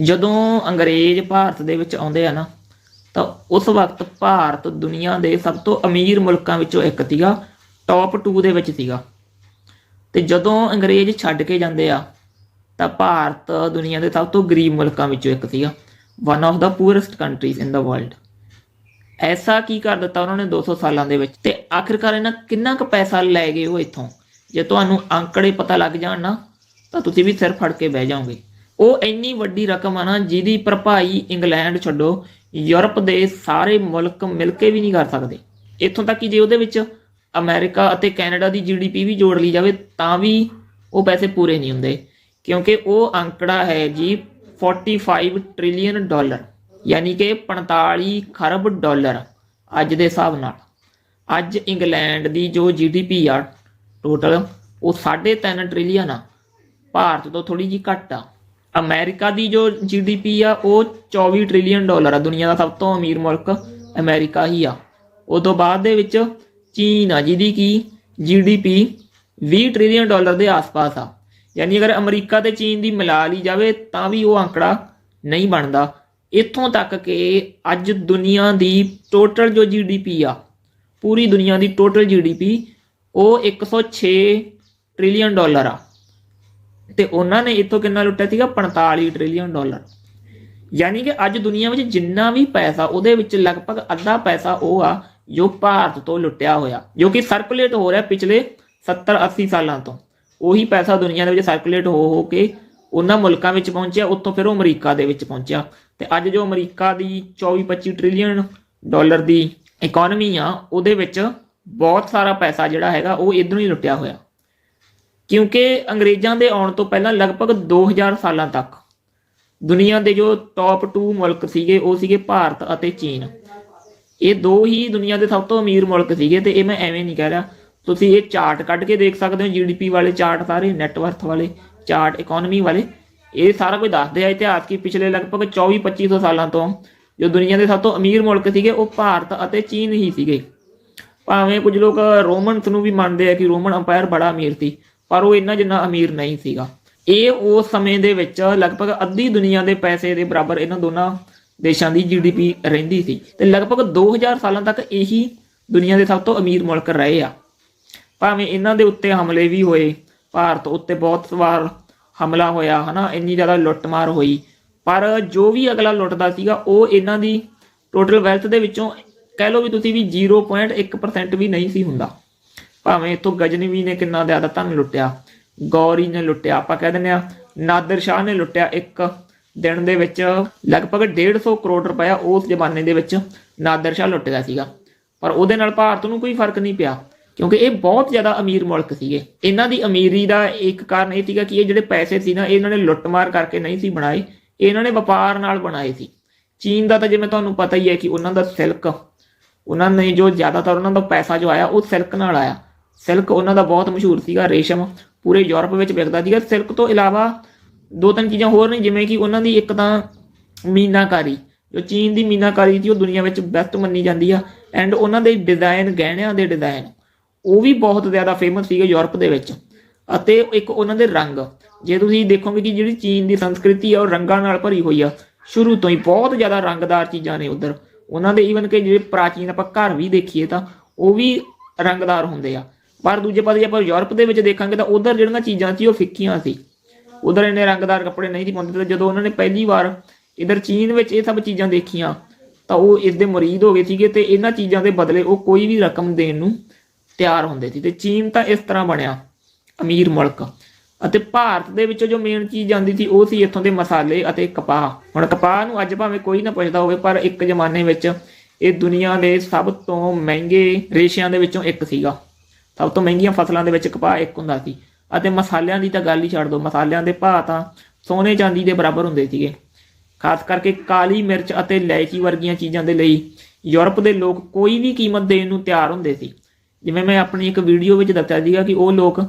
ਜਦੋਂ ਅੰਗਰੇਜ਼ ਭਾਰਤ ਦੇ ਵਿੱਚ ਆਉਂਦੇ ਆ ਨਾ, ਤਾਂ ਉਸ ਵਕਤ ਭਾਰਤ ਦੁਨੀਆ ਦੇ ਸਭ ਤੋਂ ਅਮੀਰ ਮੁਲਕਾਂ ਵਿੱਚੋਂ ਇੱਕ ਸੀਗਾ ਟੌਪ 2 ਦੇ ਵਿੱਚ ਸੀਗਾ। ਤੇ ਜਦੋਂ ਅੰਗਰੇਜ਼ ਛੱਡ ਕੇ ਜਾਂਦੇ ਆ, ਤਾਂ ਭਾਰਤ ਦੁਨੀਆ ਦੇ ਸਭ ਤੋਂ ਗਰੀਬ ਮੁਲਕਾਂ ਵਿੱਚੋਂ ਇੱਕ ਸੀਗਾ। One of the poorest countries in the world ਐਸਾ ਕੀ ਕਰ ਦਿੱਤਾ ਉਹਨਾਂ ਨੇ 200 ਸਾਲਾਂ ਦੇ ਵਿੱਚ? ਤੇ ਆਖਿਰਕਾਰ ਇਹਨਾਂ ਕਿੰਨਾ ਕੁ ਪੈਸਾ ਲੈ ਗਏ ਉਹ ਇੱਥੋਂ? ਜੇ ਤੁਹਾਨੂੰ ਅੰਕੜੇ ਪਤਾ ਲੱਗ ਜਾਣ ਨਾ, ਤਾਂ ਤੁਸੀਂ ਵੀ ਸਿਰ ਫੜ ਕੇ ਬਹਿ ਜਾਓਗੇ। ਉਹ ਇੰਨੀ ਵੱਡੀ ਰਕਮ ਆ ਨਾ, ਜਿਹਦੀ ਭਰਪਾਈ ਇੰਗਲੈਂਡ ਛੱਡੋ, ਯੂਰਪ ਦੇ ਸਾਰੇ ਮੁਲਕ ਮਿਲ ਕੇ ਵੀ ਨਹੀਂ ਕਰ ਸਕਦੇ। ਇੱਥੋਂ ਤੱਕ ਕਿ ਜੇ ਉਹਦੇ ਵਿੱਚ ਅਮਰੀਕਾ ਅਤੇ ਕੈਨੇਡਾ ਦੀ ਜੀਡੀਪੀ ਵੀ ਜੋੜ ਲਈ ਜਾਵੇ, ਤਾਂ ਵੀ ਉਹ ਪੈਸੇ ਪੂਰੇ ਨਹੀਂ ਹੁੰਦੇ। ਕਿਉਂਕਿ ਉਹ ਅੰਕੜਾ ਹੈ ਜੀ 45 ਟ੍ਰਿਲੀਅਨ ਡਾਲਰ ਯਾਨੀ ਕਿ 45 ਖਰਬ ਡਾਲਰ ਅੱਜ ਦੇ ਹਿਸਾਬ ਨਾਲ। ਅੱਜ ਇੰਗਲੈਂਡ ਦੀ ਜੋ ਜੀਡੀਪੀ ਆ ਟੋਟਲ ਉਹ 3.5 ਟ੍ਰਿਲੀਅਨ ਆ। ਭਾਰਤ ਤੋਂ ਥੋੜੀ ਜੀ ਘੱਟ ਆ। ਅਮਰੀਕਾ ਦੀ ਜੋ ਜੀਡੀਪੀ ਆ, ਉਹ 24 ਟ੍ਰਿਲੀਅਨ ਡਾਲਰ ਆ। ਦੁਨੀਆ ਦਾ ਸਭ ਤੋਂ ਅਮੀਰ ਮੁਲਕ ਅਮਰੀਕਾ ਹੀ ਆ। ਉਹ ਤੋਂ ਬਾਅਦ ਦੇ ਵਿੱਚ ਚੀਨ ਆ, ਜਿਹਦੀ ਕੀ ਜੀਡੀਪੀ 20 ਟ੍ਰਿਲੀਅਨ ਡਾਲਰ ਦੇ ਆਸ-ਪਾਸ ਆ। ਯਾਨੀ ਅਗਰ ਅਮਰੀਕਾ ਤੇ ਚੀਨ ਦੀ ਮਿਲਾ ਲਈ ਜਾਵੇ, ਤਾਂ ਵੀ ਉਹ ਅੰਕੜਾ ਨਹੀਂ ਬਣਦਾ। ਇੱਥੋਂ ਤੱਕ ਕਿ ਅੱਜ ਦੁਨੀਆ ਦੀ ਟੋਟਲ ਜੋ ਜੀਡੀਪੀ ਆ, ਪੂਰੀ ਦੁਨੀਆ ਦੀ ਟੋਟਲ ਜੀਡੀਪੀ ਉਹ 106 ਟ੍ਰਿਲੀਅਨ ਡਾਲਰ ਆ। ਤੇ ਉਹਨਾਂ ਨੇ ਇੱਥੋਂ ਕਿੰਨਾ ਲੁੱਟਿਆ ਸੀਗਾ? 45 ਟ੍ਰਿਲੀਅਨ ਡਾਲਰ ਯਾਨੀ ਕਿ ਅੱਜ ਦੁਨੀਆ ਵਿੱਚ ਜਿੰਨਾ ਵੀ ਪੈਸਾ, ਉਹਦੇ ਵਿੱਚ ਲਗਭਗ ਅੱਧਾ ਪੈਸਾ ਉਹ ਆ, ਜੋ ਭਾਰਤ ਤੋਂ ਲੁੱਟਿਆ ਹੋਇਆ, ਜੋ ਕਿ ਸਰਕੂਲੇਟ ਹੋ ਰਿਹਾ ਪਿਛਲੇ 70 80 ਸਾਲਾਂ ਤੋਂ। ਉਹੀ ਪੈਸਾ ਦੁਨੀਆ ਦੇ ਵਿੱਚ ਸਰਕੂਲੇਟ ਹੋ ਹੋ ਕੇ ਉਹਨਾਂ ਮੁਲਕਾਂ ਵਿੱਚ ਪਹੁੰਚਿਆ, ਉੱਥੋਂ ਫਿਰ ਉਹ ਅਮਰੀਕਾ ਦੇ ਵਿੱਚ ਪਹੁੰਚਿਆ। ਤੇ ਅੱਜ ਜੋ ਅਮਰੀਕਾ ਦੀ 24 25 ਟ੍ਰਿਲੀਅਨ ਡਾਲਰ ਦੀ ਇਕਨੋਮੀ ਆ, ਉਹਦੇ ਵਿੱਚ ਬਹੁਤ ਸਾਰਾ ਪੈਸਾ ਜਿਹੜਾ ਹੈਗਾ, ਉਹ ਇਧਰੋਂ ਹੀ ਲੁੱਟਿਆ ਹੋਇਆ। ਕਿਉਂਕਿ ਅੰਗਰੇਜ਼ਾਂ ਦੇ ਆਉਣ ਤੋਂ ਪਹਿਲਾਂ ਲਗਭਗ 2000 ਸਾਲਾਂ ਤੱਕ ਦੁਨੀਆ ਦੇ ਜੋ ਟੌਪ 2 ਮੁਲਕ ਸੀਗੇ, ਉਹ ਸੀਗੇ ਭਾਰਤ ਅਤੇ ਚੀਨ। ਇਹ ਦੋ ਹੀ ਦੁਨੀਆ ਦੇ ਸਭ ਤੋਂ ਅਮੀਰ ਮੁਲਕ ਸੀਗੇ ਤੇ ਇਹ ਮੈਂ ਐਵੇਂ ਨਹੀਂ ਕਹਿ ਰਿਹਾ। ਤੁਸੀਂ ਇਹ ਚਾਰਟ ਕੱਢ ਕੇ ਦੇਖ ਸਕਦੇ ਹੋ ਜੀਡੀਪੀ ਵਾਲੇ ਚਾਰਟ ਸਾਰੇ ਨੈਟਵਰਥ ਵਾਲੇ ਚਾਰਟ ਇਕਨੋਮੀ ਵਾਲੇ। ਇਹ ਸਾਰਾ ਕੁਝ ਦੱਸਦੇ ਆ ਇਤਿਹਾਸ ਕੀ ਪਿਛਲੇ ਲਗਭਗ 24 2500 ਸਾਲਾਂ ਤੋਂ ਜੋ ਦੁਨੀਆ ਦੇ ਸਭ ਤੋਂ ਅਮੀਰ ਮੁਲਕ ਸੀਗੇ, ਉਹ ਭਾਰਤ ਅਤੇ ਚੀਨ ਹੀ ਸੀਗੇ। ਭਾਵੇਂ ਕੁਝ ਲੋਕ ਰੋਮਨਸ ਨੂੰ ਵੀ ਮੰਨਦੇ ਆ ਕਿ ਰੋਮਨ ਅੰਪਾਇਰ ਬੜਾ ਅਮੀਰ ਸੀ ਪਰ ਉਹ ਇੰਨਾ ਜਿੰਨਾ ਅਮੀਰ ਨਹੀਂ ਸੀਗਾ। ਇਹ ਉਸ ਸਮੇਂ ਦੇ ਵਿੱਚ ਲਗਭਗ ਅੱਧੀ ਦੁਨੀਆ ਦੇ ਪੈਸੇ ਦੇ ਬਰਾਬਰ ਇਹਨਾਂ ਦੋਨਾਂ ਦੇਸ਼ਾਂ ਦੀ ਜੀਡੀਪੀ ਰਹਿੰਦੀ ਸੀ। ਤੇ ਲਗਭਗ 2000 ਸਾਲਾਂ ਤੱਕ ਇਹੀ ਦੁਨੀਆ ਦੇ ਸਭ ਤੋਂ ਅਮੀਰ ਮੁਲਕ ਰਹੇ ਆ। ਭਾਵੇਂ ਇਹਨਾਂ ਦੇ ਉੱਤੇ ਹਮਲੇ ਵੀ ਹੋਏ, ਭਾਰਤ ਉੱਤੇ ਬਹੁਤ ਵਾਰ ਹਮਲਾ ਹੋਇਆ, ਹਨਾ, ਇੰਨੀ ਜ਼ਿਆਦਾ ਲੁੱਟਮਾਰ ਹੋਈ। ਪਰ ਜੋ ਵੀ ਅਗਲਾ ਲੁੱਟਦਾ ਸੀਗਾ, ਉਹ ਇਹਨਾਂ ਦੀ ਟੋਟਲ ਵੈਲਥ ਦੇ ਵਿੱਚੋਂ ਕਹਿ ਲਓ ਵੀ ਤੁਸੀਂ ਵੀ 0.1% ਵੀ ਨਹੀਂ ਸੀ ਹੁੰਦਾ। ਭਾਵੇਂ ਇਥੋਂ ਗਜਨਵੀ ਨੇ ਕਿੰਨਾ ਜ਼ਿਆਦਾ ਧਨ ਲੁੱਟਿਆ, ਗੌਰੀ ਨੇ ਲੁੱਟਿਆ, ਆਪਾਂ ਕਹਿ ਦਿੰਦੇ ਆ ਨਾਦਰ ਸ਼ਾਹ ਨੇ ਲੁੱਟਿਆ ਇੱਕ ਦਿਨ ਦੇ ਵਿੱਚ ਲਗਭਗ 150 ਕਰੋੜ ਰੁਪਇਆ ਉਸ ਜ਼ਮਾਨੇ ਦੇ ਵਿੱਚ ਨਾਦਰ ਸ਼ਾਹ ਲੁੱਟ ਸੀਗਾ। ਪਰ ਉਹਦੇ ਨਾਲ ਭਾਰਤ ਨੂੰ ਕੋਈ ਫ਼ਰਕ ਨਹੀਂ ਪਿਆ, ਕਿਉਂਕਿ ਇਹ ਬਹੁਤ ਜ਼ਿਆਦਾ ਅਮੀਰ ਮੁਲਕ ਸੀਗੇ। ਇਹਨਾਂ ਦੀ ਅਮੀਰੀ ਦਾ ਇੱਕ ਕਾਰਨ ਇਹ ਸੀਗਾ ਕਿ ਇਹ ਜਿਹੜੇ ਪੈਸੇ ਸੀ ਨਾ ਇਹਨਾਂ ਨੇ ਲੁੱਟਮਾਰ ਕਰਕੇ ਨਹੀਂ ਸੀ ਬਣਾਏ ਇਹਨਾਂ ਨੇ ਵਪਾਰ ਨਾਲ ਬਣਾਏ ਸੀ। ਚੀਨ ਦਾ ਤਾਂ ਜਿਵੇਂ ਤੁਹਾਨੂੰ ਪਤਾ ਹੀ ਹੈ ਕਿ ਉਹਨਾਂ ਦਾ ਸਿਲਕ, ਉਹਨਾਂ ਨੇ ਜੋ ਜ਼ਿਆਦਾਤਰ ਉਹਨਾਂ ਦਾ ਪੈਸਾ ਜੋ ਆਇਆ, ਉਹ ਸਿਲਕ ਨਾਲ ਆਇਆ। ਸਿਲਕ ਉਹਨਾਂ ਦਾ ਬਹੁਤ ਮਸ਼ਹੂਰ ਸੀਗਾ, ਰੇਸ਼ਮ, ਪੂਰੇ ਯੂਰਪ ਵਿੱਚ ਵਿਕਦਾ ਸੀਗਾ। ਸਿਲਕ ਤੋਂ ਇਲਾਵਾ ਦੋ ਤਿੰਨ ਚੀਜ਼ਾਂ ਹੋਰ ਨੇ, ਜਿਵੇਂ ਕਿ ਉਹਨਾਂ ਦੀ ਇੱਕ ਤਾਂ ਮੀਨਾਕਾਰੀ, ਜੋ ਚੀਨ ਦੀ ਮੀਨਾਕਾਰੀ ਸੀ, ਉਹ ਦੁਨੀਆ ਵਿੱਚ ਬੈਸਟ ਮੰਨੀ ਜਾਂਦੀ ਆ ਐਂਡ ਉਹਨਾਂ ਦੇ ਡਿਜ਼ਾਈਨ ਗਹਿਣਿਆਂ ਦੇ ਡਿਜ਼ਾਈਨ ਉਹ ਵੀ ਬਹੁਤ ਜ਼ਿਆਦਾ ਫੇਮਸ ਸੀਗੇ ਯੂਰਪ ਦੇ ਵਿੱਚ। ਅਤੇ ਇੱਕ ਉਹਨਾਂ ਦੇ ਰੰਗ, ਜੇ ਤੁਸੀਂ ਦੇਖੋਗੇ ਕਿ ਜਿਹੜੀ ਚੀਨ ਦੀ ਸੰਸਕ੍ਰਿਤੀ ਆ, ਉਹ ਰੰਗਾਂ ਨਾਲ ਭਰੀ ਹੋਈ ਆ, ਸ਼ੁਰੂ ਤੋਂ ਹੀ ਬਹੁਤ ਜ਼ਿਆਦਾ ਰੰਗਦਾਰ ਚੀਜ਼ਾਂ ਨੇ ਉਧਰ। ਉਹਨਾਂ ਦੇ ਈਵਨ ਕਿ ਜਿਹੜੇ ਪ੍ਰਾਚੀਨ ਆਪਾਂ ਘਰ ਵੀ ਦੇਖੀਏ ਤਾਂ, ਉਹ ਵੀ ਰੰਗਦਾਰ ਹੁੰਦੇ ਆ। ਪਰ ਦੂਜੇ ਪਾਸੇ ਆਪਾਂ ਯੂਰਪ ਦੇ ਵਿੱਚ ਦੇਖਾਂਗੇ ਤਾਂ ਉਧਰ ਜਿਹੜੀਆਂ ਚੀਜ਼ਾਂ ਸੀ ਉਹ ਫਿੱਕੀਆਂ ਸੀ। ਉਧਰ ਇੰਨੇ ਰੰਗਦਾਰ ਕੱਪੜੇ ਨਹੀਂ ਸੀ ਪਾਉਂਦੇ ਤੇ ਜਦੋਂ ਉਹਨਾਂ ਨੇ ਪਹਿਲੀ ਵਾਰ ਇਧਰ ਚੀਨ ਵਿੱਚ ਇਹ ਸਭ ਚੀਜ਼ਾਂ ਦੇਖੀਆਂ, ਤਾਂ ਉਹ ਇਸ ਦੇ ਮੁਰੀਦ ਹੋ ਗਏ ਸੀਗੇ ਤੇ ਇਹਨਾਂ ਚੀਜ਼ਾਂ ਦੇ ਬਦਲੇ ਉਹ ਕੋਈ ਵੀ ਰਕਮ ਦੇਣ ਨੂੰ ਤਿਆਰ ਹੁੰਦੇ ਸੀ। ਤੇ ਚੀਨ ਤਾਂ ਇਸ ਤਰ੍ਹਾਂ ਬਣਿਆ, ਅਮੀਰ ਮੁਲਕ। ਅਤੇ ਭਾਰਤ ਦੇ ਵਿੱਚ ਜੋ ਮੇਨ ਚੀਜ਼ ਜਾਂਦੀ ਸੀ, ਉਹ ਸੀ ਇੱਥੋਂ ਦੇ ਮਸਾਲੇ ਅਤੇ ਕਪਾਹ। ਹੁਣ ਕਪਾਹ ਨੂੰ ਅੱਜ ਭਾਵੇਂ ਕੋਈ ਨਾ ਪੁੱਛਦਾ ਹੋਵੇ, ਪਰ ਇੱਕ ਜ਼ਮਾਨੇ ਵਿੱਚ ਇਹ ਦੁਨੀਆ ਦੇ ਸਭ ਤੋਂ ਮਹਿੰਗੇ ਰੇਸ਼ਿਆਂ ਦੇ ਵਿੱਚੋਂ ਇੱਕ ਸੀਗਾ। ਸਭ ਤੋਂ ਮਹਿੰਗੀਆਂ ਫਸਲਾਂ ਦੇ ਵਿੱਚ ਕਪਾਹ ਇੱਕ ਹੁੰਦਾ ਸੀ। ਅਤੇ ਮਸਾਲਿਆਂ ਦੀ ਤਾਂ ਗੱਲ ਹੀ ਛੱਡ ਦਿਓ, ਮਸਾਲਿਆਂ ਦੇ ਭਾਅ ਤਾਂ ਸੋਨੇ ਚਾਂਦੀ ਦੇ ਬਰਾਬਰ ਹੁੰਦੇ ਸੀਗੇ। ਖਾਸ ਕਰਕੇ ਕਾਲੀ ਮਿਰਚ ਅਤੇ ਇਲਾਇਚੀ ਵਰਗੀਆਂ ਚੀਜ਼ਾਂ ਦੇ ਲਈ ਯੂਰਪ ਦੇ ਲੋਕ ਕੋਈ ਵੀ ਕੀਮਤ ਦੇਣ ਨੂੰ ਤਿਆਰ ਹੁੰਦੇ ਸੀ। ਜਿਵੇਂ ਮੈਂ ਆਪਣੀ ਇੱਕ ਵੀਡੀਓ ਵਿੱਚ ਦੱਸਿਆ ਸੀਗਾ ਕਿ ਉਹ ਲੋਕ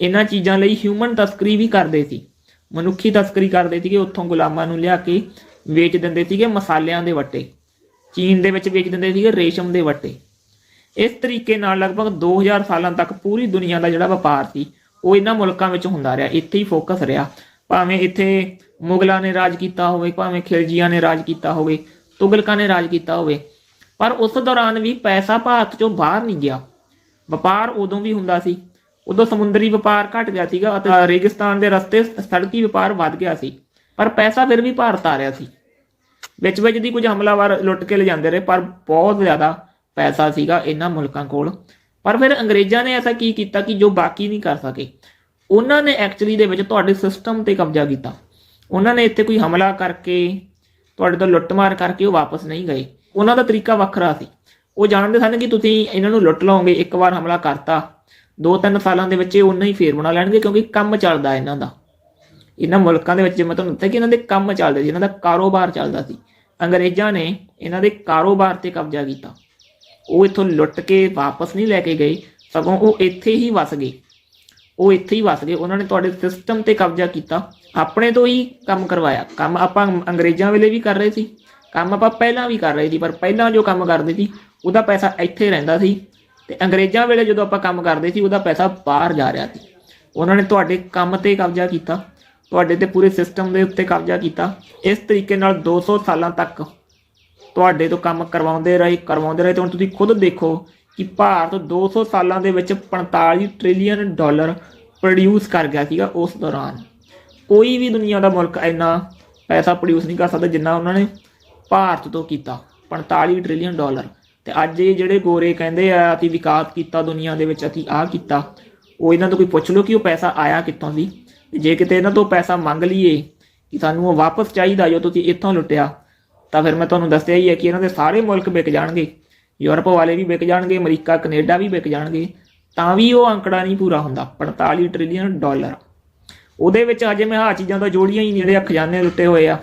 ਇਹਨਾਂ ਚੀਜ਼ਾਂ ਲਈ ਹਿਊਮਨ ਤਸਕਰੀ ਵੀ ਕਰਦੇ ਸੀ। ਮਨੁੱਖੀ ਤਸਕਰੀ ਕਰਦੇ ਸੀਗੇ, ਉੱਥੋਂ ਗੁਲਾਮਾਂ ਨੂੰ ਲਿਆ ਕੇ ਵੇਚ ਦਿੰਦੇ ਸੀਗੇ ਮਸਾਲਿਆਂ ਦੇ ਵੱਟੇ। ਚੀਨ ਦੇ ਵਿੱਚ ਵੇਚ ਦਿੰਦੇ ਸੀਗੇ ਰੇਸ਼ਮ ਦੇ ਵੱਟੇ। ਇਸ ਤਰੀਕੇ ਨਾਲ ਲਗਭਗ 2000 ਸਾਲਾਂ ਤੱਕ ਪੂਰੀ ਦੁਨੀਆ ਦਾ ਜਿਹੜਾ ਵਪਾਰ ਸੀ, ਉਹ ਇਹਨਾਂ ਮੁਲਕਾਂ ਵਿੱਚ ਹੁੰਦਾ ਰਿਹਾ, ਇੱਥੇ ਹੀ ਫੋਕਸ ਰਿਹਾ। ਭਾਵੇਂ ਇੱਥੇ ਮੁਗਲਾਂ ਨੇ ਰਾਜ ਕੀਤਾ ਹੋਵੇ, ਭਾਵੇਂ ਖਿਲਜੀਆਂ ਨੇ ਰਾਜ ਕੀਤਾ ਹੋਵੇ, ਤੁਗਲਕਾਂ ਨੇ ਰਾਜ ਕੀਤਾ ਹੋਵੇ, ਪਰ ਉਸ ਦੌਰਾਨ ਵੀ ਪੈਸਾ ਭਾਰਤ ਚੋਂ ਬਾਹਰ ਨਹੀਂ ਗਿਆ। ਵਪਾਰ ਉਦੋਂ ਵੀ ਹੁੰਦਾ ਸੀ, ਉਦੋਂ ਸਮੁੰਦਰੀ ਵਪਾਰ ਘਟ ਗਿਆ ਸੀਗਾ ਅਤੇ ਰੇਗਿਸਤਾਨ ਦੇ ਰਸਤੇ ਸੜਕੀ ਵਪਾਰ ਵੱਧ ਗਿਆ ਸੀ, ਪਰ ਪੈਸਾ ਫਿਰ ਵੀ ਭਾਰਤ ਆ ਰਿਹਾ ਸੀ। ਵਿੱਚ ਵਿੱਚ ਦੀ ਕੁਝ ਹਮਲਾਵਰ ਲੁੱਟ ਕੇ ਲੈ ਜਾਂਦੇ ਰਹੇ, ਪਰ ਬਹੁਤ ਜ਼ਿਆਦਾ ਪੈਸਾ ਸੀਗਾ, ਇਹਨਾਂ ਮੁਲਕਾਂ ਕੋਲ। ਪਰ ਫਿਰ ਅੰਗਰੇਜ਼ਾਂ ਨੇ ਐਸਾ ਕੀ ਕੀਤਾ ਕਿ ਜੋ ਬਾਕੀ ਨਹੀਂ ਕਰ ਸਕੇ? ਉਹਨਾਂ ਨੇ ਐਕਚੁਅਲੀ ਦੇ ਵਿੱਚ ਤੁਹਾਡੇ ਸਿਸਟਮ ਤੇ ਕਬਜ਼ਾ ਕੀਤਾ। ਉਹਨਾਂ ਨੇ ਇੱਥੇ ਕੋਈ ਹਮਲਾ ਕਰਕੇ, ਤੁਹਾਡੇ ਤੋਂ ਲੁੱਟਮਾਰ ਕਰਕੇ ਉਹ ਵਾਪਸ ਨਹੀਂ ਗਏ। ਉਹਨਾਂ ਦਾ ਤਰੀਕਾ ਵੱਖਰਾ ਸੀ। ਉਹ ਜਾਣਦੇ ਸਨ ਕਿ ਤੁਸੀਂ ਇਹਨਾਂ ਨੂੰ ਲੁੱਟ ਲਓਗੇ, ਇੱਕ ਵਾਰ ਹਮਲਾ ਕਰਤਾ। ਦੋ ਤਿੰਨ ਸਾਲਾਂ ਦੇ ਵਿੱਚ ਇਹ ਉਹਨਾਂ ਹੀ ਫੇਰ ਬਣਾ ਲੈਣਗੇ ਕਿਉਂਕਿ ਕੰਮ ਚੱਲਦਾ ਇਹਨਾਂ ਦਾ। ਇਹਨਾਂ ਮੁਲਕਾਂ ਦੇ ਵਿੱਚ ਜਿਵੇਂ ਤੁਹਾਨੂੰ ਦੱਸਿਆ ਕਿ ਇਹਨਾਂ ਦੇ ਕੰਮ ਚੱਲਦੇ ਸੀ, ਇਹਨਾਂ ਦਾ ਕਾਰੋਬਾਰ ਚੱਲਦਾ ਸੀ। ਅੰਗਰੇਜ਼ਾਂ ਨੇ ਇਹਨਾਂ ਦੇ ਕਾਰੋਬਾਰ ਤੇ ਕਬਜ਼ਾ ਕੀਤਾ। ਉਹ ਇੱਥੋਂ ਲੁੱਟ ਕੇ ਵਾਪਸ ਨਹੀਂ ਲੈ ਕੇ ਗਏ ਸਗੋਂ ਉਹ ਇੱਥੇ ਹੀ ਵਸ ਗਏ ਉਹ ਇੱਥੇ ਹੀ ਵਸ ਗਏ। ਉਹਨਾਂ ਨੇ ਤੁਹਾਡੇ ਸਿਸਟਮ ਤੇ ਕਬਜ਼ਾ ਕੀਤਾ। ਆਪਣੇ ਤੋਂ ਹੀ ਕੰਮ ਕਰਵਾਇਆ। ਕੰਮ ਆਪਾਂ ਅੰਗਰੇਜ਼ਾਂ ਵੇਲੇ ਵੀ ਕਰ ਰਹੇ ਸੀ। ਕੰਮ ਆਪਾਂ ਪਹਿਲਾਂ ਵੀ ਕਰ ਰਹੇ ਸੀ, ਪਰ ਪਹਿਲਾਂ ਜੋ ਕੰਮ ਕਰਦੇ ਸੀ, ਉਹਦਾ ਪੈਸਾ ਇੱਥੇ ਰਹਿੰਦਾ ਸੀ। ਤੇ ਅੰਗਰੇਜ਼ਾਂ ਵੇਲੇ ਜਦੋਂ ਆਪਾਂ ਕੰਮ ਕਰਦੇ ਸੀ, ਉਹਦਾ ਪੈਸਾ ਬਾਹਰ ਜਾ ਰਿਹਾ ਸੀ। ਉਹਨਾਂ ਨੇ ਤੁਹਾਡੇ ਕੰਮ ਤੇ ਕਬਜ਼ਾ ਕੀਤਾ। ਤੁਹਾਡੇ ਤੇ ਪੂਰੇ ਸਿਸਟਮ ਦੇ ਉੱਤੇ ਕਬਜ਼ਾ ਕੀਤਾ। ਇਸ ਤਰੀਕੇ ਨਾਲ 200 ਸਾਲਾਂ ਤੱਕ ਤੁਹਾਡੇ ਤੋਂ ਕੰਮ ਕਰਵਾਉਂਦੇ ਰਹੇ ਕਰਵਾਉਂਦੇ ਰਹੇ ਤੇ ਹੁਣ ਤੁਸੀਂ ਖੁਦ ਦੇਖੋ ਕਿ ਭਾਰਤ 200 ਸਾਲਾਂ ਦੇ ਵਿੱਚ 45 ਟ੍ਰਿਲੀਅਨ ਡਾਲਰ ਪ੍ਰੋਡਿਊਸ ਕਰ ਗਿਆ ਸੀਗਾ ਉਸ ਦੌਰਾਨ। ਕੋਈ ਵੀ ਦੁਨੀਆ ਦਾ ਮੁਲਕ ਇੰਨਾ ਪੈਸਾ ਪ੍ਰੋਡਿਊਸ ਨਹੀਂ ਕਰ ਸਕਦਾ ਜਿੰਨਾ ਉਹਨਾਂ ਨੇ ਭਾਰਤ ਤੋਂ ਕੀਤਾ 45 ਟ੍ਰਿਲੀਅਨ ਡਾਲਰ ਤੇ ਅੱਜ ਇਹ ਜਿਹੜੇ ਗੋਰੇ ਕਹਿੰਦੇ ਆ, ਅਸੀਂ ਵਿਕਾਸ ਕੀਤਾ ਦੁਨੀਆ ਦੇ ਵਿੱਚ, ਅਸੀਂ ਆਹ ਕੀਤਾ, ਉਹ ਇਹਨਾਂ ਤੋਂ ਕੋਈ ਪੁੱਛ ਲਓ ਕਿ ਉਹ ਪੈਸਾ ਆਇਆ ਕਿੱਥੋਂ ਸੀ? ਤੇ ਜੇ ਕਿਤੇ ਇਹਨਾਂ ਤੋਂ ਪੈਸਾ ਮੰਗ ਲਈਏ ਕਿ ਸਾਨੂੰ ਉਹ ਵਾਪਸ ਚਾਹੀਦਾ ਜੋ ਤੁਸੀਂ ਇੱਥੋਂ ਲੁੱਟਿਆ ਤਾਂ ਫਿਰ ਮੈਂ ਤੁਹਾਨੂੰ ਦੱਸਿਆ ਹੀ ਹੈ ਕਿ ਇਹਨਾਂ ਦੇ ਸਾਰੇ ਮੁਲਕ ਵਿਕ ਜਾਣਗੇ। ਯੂਰਪ ਵਾਲੇ ਵੀ ਵਿਕ ਜਾਣਗੇ, ਅਮਰੀਕਾ, ਕੈਨੇਡਾ ਵੀ ਵਿਕ ਜਾਣਗੇ। ਤਾਂ ਵੀ ਉਹ ਅੰਕੜਾ ਨਹੀਂ ਪੂਰਾ ਹੁੰਦਾ 45 ਟ੍ਰਿਲੀਅਨ ਡਾਲਰ ਉਹਦੇ ਵਿੱਚ ਅਜੇ ਮੈਂ ਆਹ ਚੀਜ਼ਾਂ ਤਾਂ ਜੋੜੀਆਂ ਹੀ ਨਹੀਂ, ਜਿਹੜੇ ਆਹ ਖਜ਼ਾਨੇ ਲੁੱਟੇ ਹੋਏ ਆ।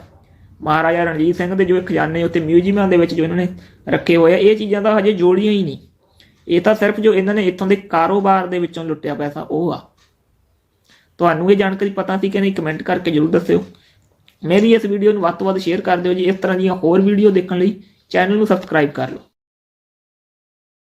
ਮਹਾਰਾਜਾ ਰਣਜੀਤ ਸਿੰਘ ਦੇ ਜੋ ਖਜ਼ਾਨੇ ਉੱਤੇ ਮਿਊਜ਼ੀਅਮਾਂ ਦੇ ਵਿੱਚ ਜੋ ਇਹਨਾਂ ਨੇ ਰੱਖੇ ਹੋਏ ਆ, ਇਹ ਚੀਜ਼ਾਂ ਦਾ ਹਜੇ ਜੋੜੀਆਂ ਹੀ ਨਹੀਂ। ਇਹ ਤਾਂ ਸਿਰਫ ਜੋ ਇਹਨਾਂ ਨੇ ਇੱਥੋਂ ਦੇ ਕਾਰੋਬਾਰ ਦੇ ਵਿੱਚੋਂ ਲੁੱਟਿਆ ਪੈਸਾ, ਉਹ ਆ। ਤੁਹਾਨੂੰ ਇਹ ਜਾਣਕਾਰੀ ਪਤਾ ਸੀ ਕਿ ਨਹੀਂ, ਕਮੈਂਟ ਕਰਕੇ ਜਰੂਰ ਦੱਸਿਓ। ਮੇਰੀ ਇਸ ਵੀਡੀਓ ਨੂੰ ਵੱਧ ਤੋਂ ਵੱਧ ਸ਼ੇਅਰ ਕਰ ਦਿਓ ਜੀ। ਇਸ ਤਰ੍ਹਾਂ ਦੀਆਂ ਹੋਰ ਵੀਡੀਓ ਦੇਖਣ ਲਈ ਚੈਨਲ ਨੂੰ ਸਬਸਕ੍ਰਾਈਬ ਕਰ ਲਓ।